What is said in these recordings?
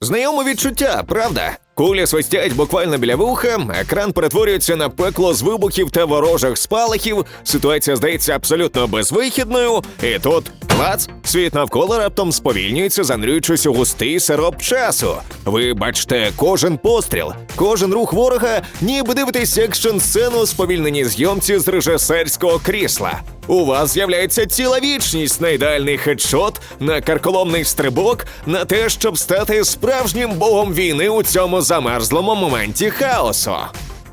Знайоме відчуття, правда? Кулі свистять буквально біля вуха, екран перетворюється на пекло з вибухів та ворожих спалахів. Ситуація здається абсолютно безвихідною. І тут клац, світ навколо раптом сповільнюється, занурюючись у густий сироп часу. Ви бачите кожен постріл, кожен рух ворога, ніби дивитесь екшн сцену у сповільненій зйомці з режисерського крісла. У вас з'являється ціла вічність на ідеальний хедшот, на карколомний стрибок, на те, щоб стати справжнім богом війни у цьому замерзлому моменті хаосу.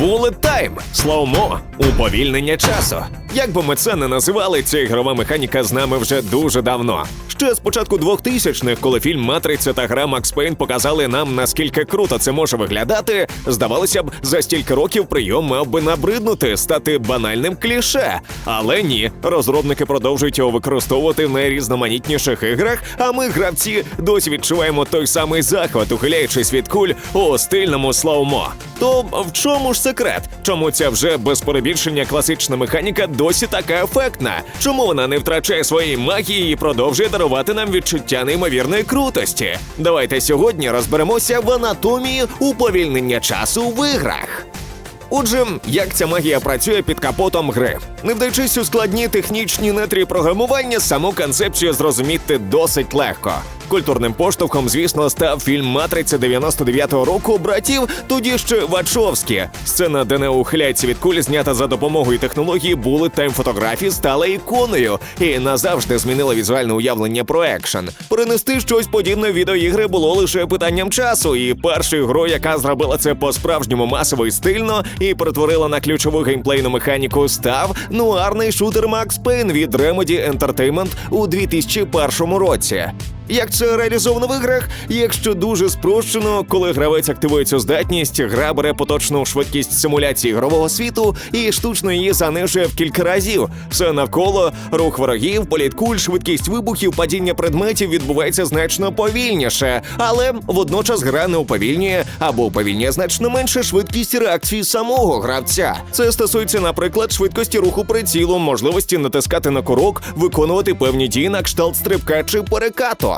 Bullet Time – слоумо, уповільнення часу. Як би ми це не називали, ця ігрова механіка з нами вже дуже давно. Ще з початку 2000-х, коли фільм Матриця та гра Макс Пейн показали нам, наскільки круто це може виглядати, здавалося б, за стільки років прийом мав би набриднути, стати банальним кліше. Але ні, розробники продовжують його використовувати в найрізноманітніших іграх, а ми, гравці, досі відчуваємо той самий захват, ухиляючись від куль у стильному слоумо. То в чому ж секрет? Чому ця вже без перебільшення класична механіка досі така ефектна? Чому вона не втрачає своєї магії і продовжує дарувати нам відчуття неймовірної крутості? Давайте сьогодні розберемося в анатомії уповільнення часу в іграх. Отже, як ця магія працює під капотом гри? Не вдаючись у складні технічні нетрі програмування, саму концепцію зрозуміти досить легко. Культурним поштовхом, звісно, став фільм Матриця 99-го року братів, тоді ще Вачовські. Сцена, де не ухиляється від куль, знята за допомогою технології Bullet Time фотографії, стала іконою і назавжди змінила візуальне уявлення про екшен. Перенести щось подібне в відеоігри було лише питанням часу, і першою грою, яка зробила це по-справжньому масово і стильно, і перетворила на ключову геймплейну механіку, став нуарний шутер Max Payne від Remedy Entertainment у 2001 році. Як це реалізовано в іграх? Якщо дуже спрощено, коли гравець активує цю здатність, гра бере поточну швидкість симуляції ігрового світу і штучно її занижує в кілька разів. Все навколо рух ворогів, політ куль, швидкість вибухів, падіння предметів відбувається значно повільніше, але водночас гра не уповільнює або уповільнює значно менше швидкість реакції самого гравця. Це стосується, наприклад, швидкості руху прицілу, можливості натискати на курок, виконувати певні дії на кшталт стрибка чи перекату.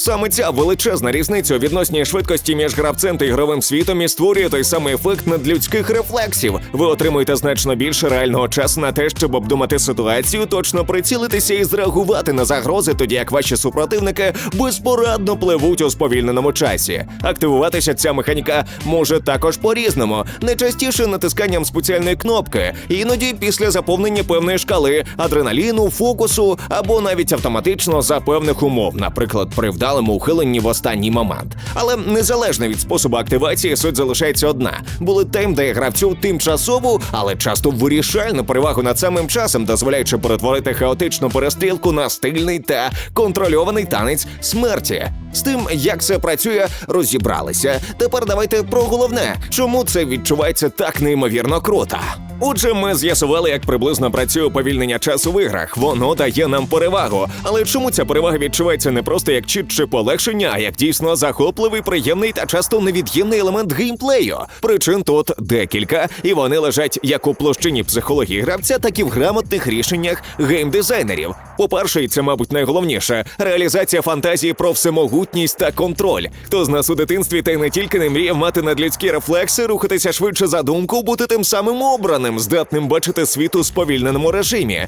Саме ця величезна різниця у відносній швидкості між гравцем та ігровим світом і створює той самий ефект надлюдських рефлексів. Ви отримуєте значно більше реального часу на те, щоб обдумати ситуацію, точно прицілитися і зреагувати на загрози, тоді як ваші супротивники безпорадно пливуть у сповільненому часі. Активуватися ця механіка може також по-різному, найчастіше натисканням спеціальної кнопки, іноді після заповнення певної шкали, адреналіну, фокусу або навіть автоматично за певних умов, наприклад, при вдалому ухиленні в останній момент. Але незалежно від способу активації, суть залишається одна: були тайм дає гравцю тимчасову, але часто вирішальну перевагу над самим часом, дозволяючи перетворити хаотичну перестрілку на стильний та контрольований танець смерті. З тим, як це працює, розібралися. Тепер давайте про головне, чому це відчувається так неймовірно круто. Отже, ми з'ясували, як приблизно працює уповільнення часу в іграх. Воно дає нам перевагу. Але чому ця перевага відчувається не просто як чіт чи полегшення, а як дійсно захопливий, приємний та часто невід'ємний елемент геймплею? Причин тут декілька, і вони лежать як у площині психології гравця, так і в грамотних рішеннях геймдизайнерів. По-перше, і це, мабуть, найголовніше реалізація фантазії про всемогутність та контроль. Хто з нас у дитинстві та й не тільки не мріяв мати надлюдські рефлекси, рухатися швидше за думку, бути тим самим обраним, здатним бачити світ у сповільненому режимі.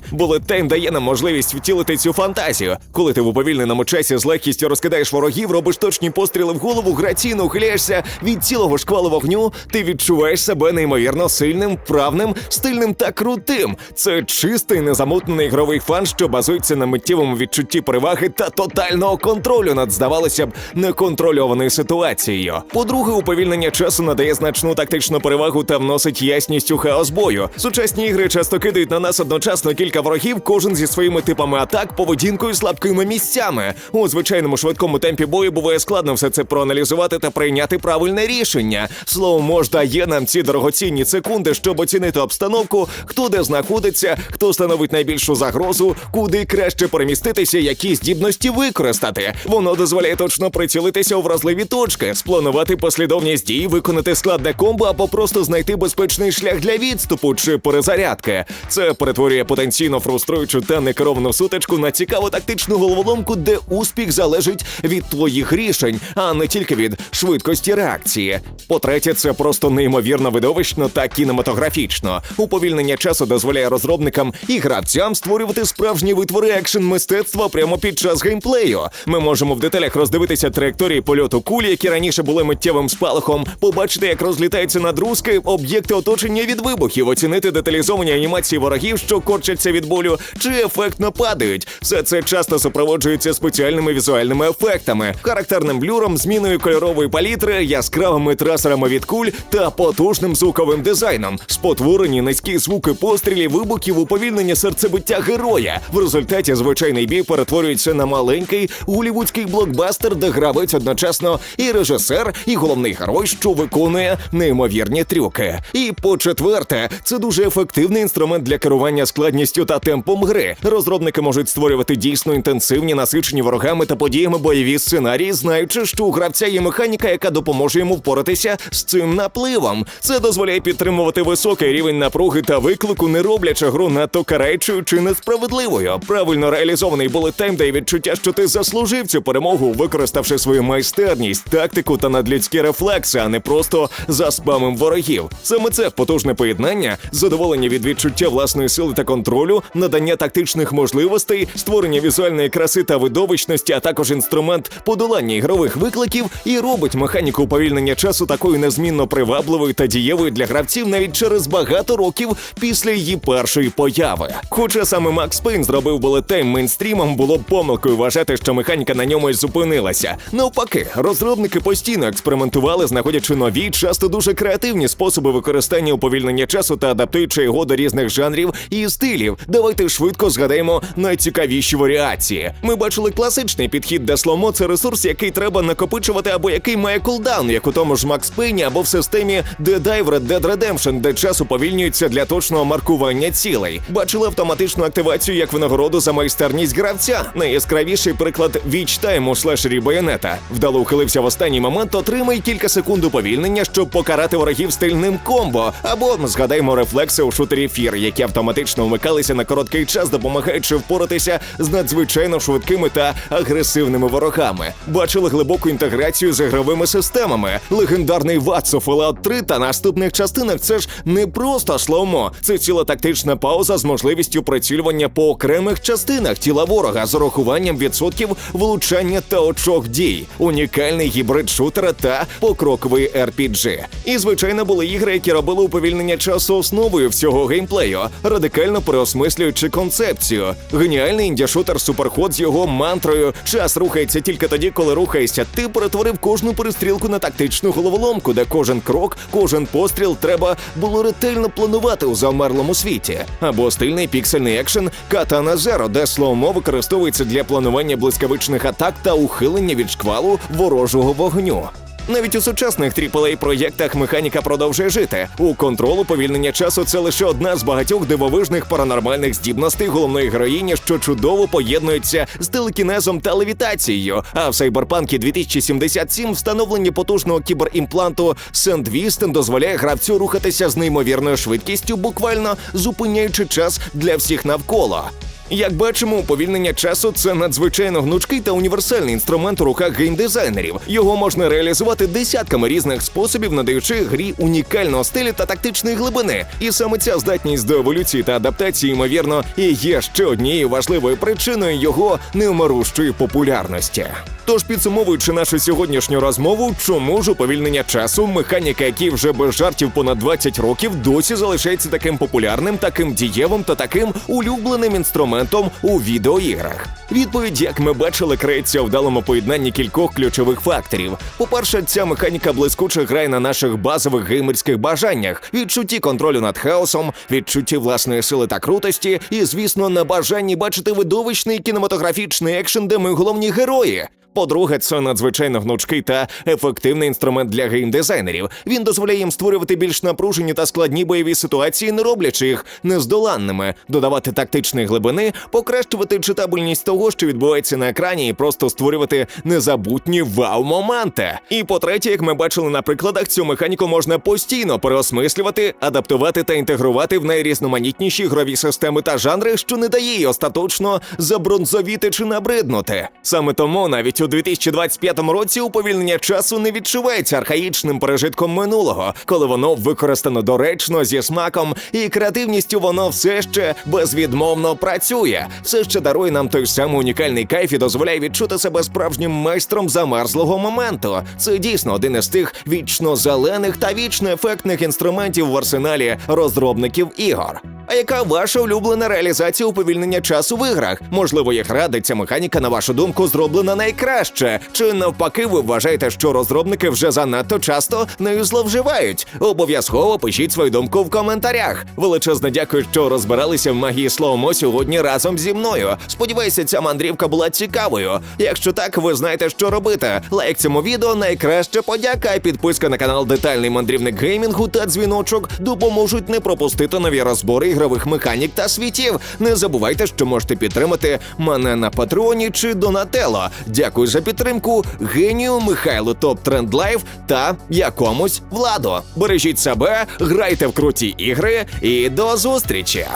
Time дає нам можливість втілити цю фантазію. Коли ти в уповільненому часі з легкістю розкидаєш ворогів, робиш точні постріли в голову, граційно ухиляєшся від цілого шквалу вогню, ти відчуваєш себе неймовірно сильним, вправним, стильним та крутим. Це чистий незамутнений ігровий фан, що базується на миттєвому відчутті переваги та тотального контролю над, здавалося б, неконтрольованою ситуацією. По-друге, уповільнення часу надає значну тактичну перевагу та вносить ясність у хаос бою. Сучасні ігри часто кидають на нас одночасно кілька ворогів, кожен зі своїми типами атак, поведінкою, слабкими місцями. У звичайному швидкому темпі бою буває складно все це проаналізувати та прийняти правильне рішення. Слово мож дає нам ці дорогоцінні секунди, щоб оцінити обстановку, хто де знаходиться, хто становить найбільшу загрозу, куди краще переміститися, які здібності використати. Воно дозволяє точно прицілитися у вразливі точки, спланувати послідовність дій, виконати складне комбо або просто знайти безпечний шлях для відступу. Відступу чи перезарядки. Це перетворює потенційно фруструючу та некеровану сутичку на цікаву тактичну головоломку, де успіх залежить від твоїх рішень, а не тільки від швидкості реакції. По-третє, це просто неймовірно видовищно та кінематографічно. Уповільнення часу дозволяє розробникам і гравцям створювати справжні витвори екшен мистецтва прямо під час геймплею. Ми можемо в деталях роздивитися траєкторії польоту кулі, які раніше були миттєвим спалахом, побачити, як розлітаються надрузки, об'єкти оточення від вибухів, оцінити деталізовані анімації ворогів, що корчаться від болю, чи ефектно падають. Все це часто супроводжується спеціальними візуальними ефектами, характерним блюром, зміною кольорової палітри, яскравими трасерами від куль та потужним звуковим дизайном. Спотворені низькі звуки пострілів, вибухів, уповільнення серцебиття героя. В результаті звичайний бій перетворюється на маленький голівудський блокбастер, де гравець одночасно і режисер, і головний герой, що виконує неймовірні трюки. І по четверте, це дуже ефективний інструмент для керування складністю та темпом гри. Розробники можуть створювати дійсно інтенсивні, насичені ворогами та подіями бойові сценарії, знаючи, що у гравця є механіка, яка допоможе йому впоратися з цим напливом. Це дозволяє підтримувати високий рівень напруги та виклику, не роблячи гру надто караючою чи несправедливою. Правильно реалізований булет тайм дає відчуття, що ти заслужив цю перемогу, використавши свою майстерність, тактику та надлюдські рефлекси, а не просто за спамом ворогів. Саме це потужне поєднання, задоволення від відчуття власної сили та контролю, надання тактичних можливостей, створення візуальної краси та видовищності, а також інструмент подолання ігрових викликів, і робить механіку уповільнення часу такою незмінно привабливою та дієвою для гравців навіть через багато років після її першої появи. Хоча саме Макс Пейн зробив булетейм мейнстрімом, було б помилкою вважати, що механіка на ньому й зупинилася. Навпаки, розробники постійно експериментували, знаходячи нові, часто дуже креативні способи використання уповільнення часу та адаптуючи його до різних жанрів і стилів. Давайте швидко згадаємо найцікавіші варіації. Ми бачили класичний підхід, де сломо це ресурс, який треба накопичувати, або який має кулдаун, як у тому ж Макс Пейні, або в системі Dead Dive Dead Redemption, де час уповільнюється для точного маркування цілей. Бачили автоматичну активацію як винагороду за майстерність гравця. Найяскравіший приклад віч тайм у слешері Байонета. Вдало ухилився в останній момент, отримай кілька секунд уповільнення, щоб покарати ворогів стильним комбо. Або згадаймо рефлекси у шутері Фір, які автоматично вмикалися на короткий час, допомагаючи впоратися з надзвичайно швидкими та агресивними ворогами. Бачили глибоку інтеграцію з ігровими системами. Легендарний Ватс у Fallout 3 та наступних частинах це ж не просто слоумо, це ціла тактична пауза з можливістю прицілювання по окремих частинах тіла ворога з урахуванням відсотків влучання та очок дій, унікальний гібрид шутера та покроковий RPG. І звичайно були ігри, які робили уповільнення часу основою всього геймплею, радикально переосмислюючи концепцію. Геніальний індіашутер Суперход з його мантрою час рухається тільки тоді, коли рухаєшся. Ти перетворив кожну перестрілку на тактичну головоломку, де кожен крок, кожен постріл треба було ретельно планувати у замерлому світі. Або стильний піксельний екшен Катана Зеро, де слоумо використовується для планування блискавичних атак та ухилення від шквалу ворожого вогню. Навіть у сучасних aaa проєктах механіка продовжує жити. У контролу повільнення часу це лише одна з багатьох дивовижних паранормальних здібностей головної героїні, що чудово поєднується з телекінезом та левітацією. А в Cyberpunk 2077 встановлення потужного кіберімпланту Сендвістен дозволяє гравцю рухатися з неймовірною швидкістю, буквально зупиняючи час для всіх навколо. Як бачимо, уповільнення часу це надзвичайно гнучкий та універсальний інструмент у руках геймдизайнерів. Його можна реалізувати десятками різних способів, надаючи грі унікального стилю та тактичної глибини. І саме ця здатність до еволюції та адаптації, ймовірно, і є ще однією важливою причиною його неумирущої популярності. Тож, підсумовуючи нашу сьогоднішню розмову, чому ж уповільнення часу, механіка, який вже без жартів понад 20 років, досі залишається таким популярним, таким дієвим та таким улюбленим інструментом у відеоіграх. Відповідь, як ми бачили, криється у вдалому поєднанні кількох ключових факторів. По-перше, ця механіка блискуче грає на наших базових геймерських бажаннях, відчутті контролю над хаосом, відчутті власної сили та крутості, і, звісно, на бажанні бачити видовищний кінематографічний екшен, де ми головні герої. По-друге, це надзвичайно гнучкий та ефективний інструмент для геймдизайнерів. Він дозволяє їм створювати більш напружені та складні бойові ситуації, не роблячи їх нездоланними, додавати тактичної глибини, покращувати читабельність того, що відбувається на екрані, і просто створювати незабутні вау-моменти. І по-третє, як ми бачили на прикладах, цю механіку можна постійно переосмислювати, адаптувати та інтегрувати в найрізноманітніші ігрові системи та жанри, що не дає їй остаточно забронзовіти чи набриднути. Саме тому навіть у 2025 році уповільнення часу не відчувається архаїчним пережитком минулого, коли воно використано доречно зі смаком і креативністю воно все ще безвідмовно працює. Все ще дарує нам той самий унікальний кайф і дозволяє відчути себе справжнім майстром замерзлого моменту. Це дійсно один із тих вічно зелених та вічно ефектних інструментів в арсеналі розробників ігор. А яка ваша улюблена реалізація уповільнення часу в іграх? Можливо, їх радить ця механіка, на вашу думку, зроблена найкраще? Чи навпаки, ви вважаєте, що розробники вже занадто часто нею зловживають? Обов'язково пишіть свою думку в коментарях. Величезне дякую, що розбиралися в магії слоумо сьогодні разом зі мною. Сподіваюся, ця мандрівка була цікавою. Якщо так, ви знаєте, що робити. Лайк цьому відео найкраща подяка, підписка на канал Детальний мандрівник геймінгу та дзвіночок допоможуть не пропустити нові розбори ігрових механік та світів. Не забувайте, що можете підтримати мене на Патреоні чи Донателло. Дякую за підтримку генію Михайлу Топ Тренд Лайв та якомусь владу. Бережіть себе, грайте в круті ігри і до зустрічі!